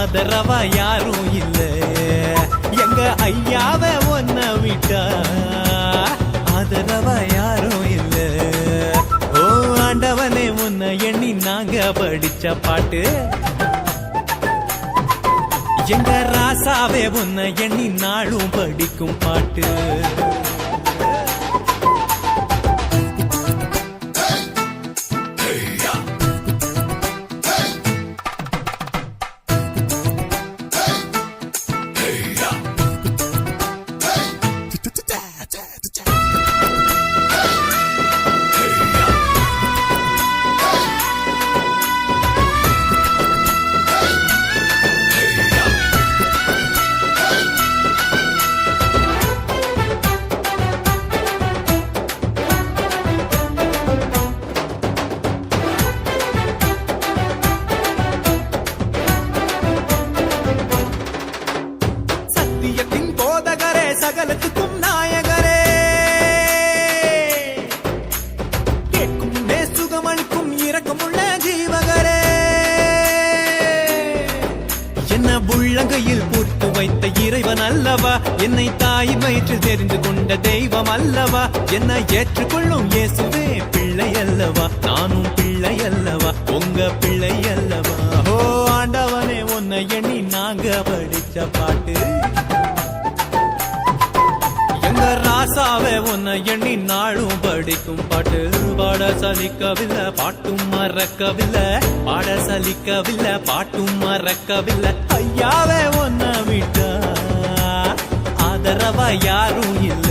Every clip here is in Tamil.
ஆதரவா யாரும் இல்ல. எங்க ஐயாவ ஒன்ன விட்டா? ஆதரவா யாரும் இல்ல. ஓ ஆண்டவனே முன்ன எண்ணி நாங்க படிச்ச பாட்டு. எங்க ராசாவே உன்னை எண்ணி நாளும் படிக்கும் பாட்டு. கேட்கும் முன்னே சுகமளிக்கும் இரக்கமுள்ள ஜீவகரே. என்ன உள்ளங்கையில் பூர்த்து வைத்த இறைவன் அல்லவா? என்னை தாய் வயிற்றில் தெரிந்து கொண்ட தெய்வம் அல்லவா? என்னை ஏற்றுக்கொள்ளும் இயேசுவே பிள்ளை அல்லவா? நானும் பிள்ளை அல்லவா? உங்க பிள்ளை அல்லவா? ஓ ஆண்டவனே உன்னை எண்ணி நாங்க படிச்ச பாட்டு. மனசாவே உன்னை எண்ணி நாளும் படிக்கும் பாட்டு. பாட சலிக்கவில்லை பாட்டும் மறக்கவில்லை. பாட சலிக்கவில்லை பாட்டும் மறக்கவில்லை. ஐயாவே உன்னை விட்டா. ஆதரவா யாரும் இல்லை.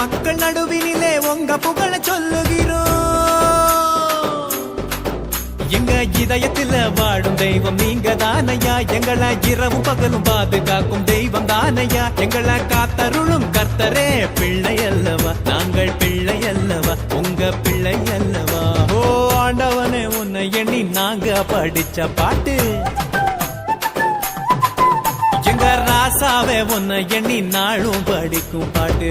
மக்கள் நடுவினிலே உங்க புகழ சொல்லுகிறோம். எங்க இதயத்துல வாழும் தெய்வம் நீங்க தானையா எங்களை இரவும் பகலும் பாதுகாக்கும் தெய்வம் தானையா? எங்களை காத்தருளும் கர்த்தரே பிள்ளை அல்லவா நாங்கள் பிள்ளை அல்லவா உங்க பிள்ளை அல்லவா ஓ ஆண்டவனே உன்னை எண்ணி நாங்க படிச்ச பாட்டு. எங்க ராசாவே உன்னை எண்ணி நாளும் படிக்கும் பாட்டு.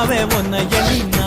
நாவே ராசாவே உன்னை எண்ணி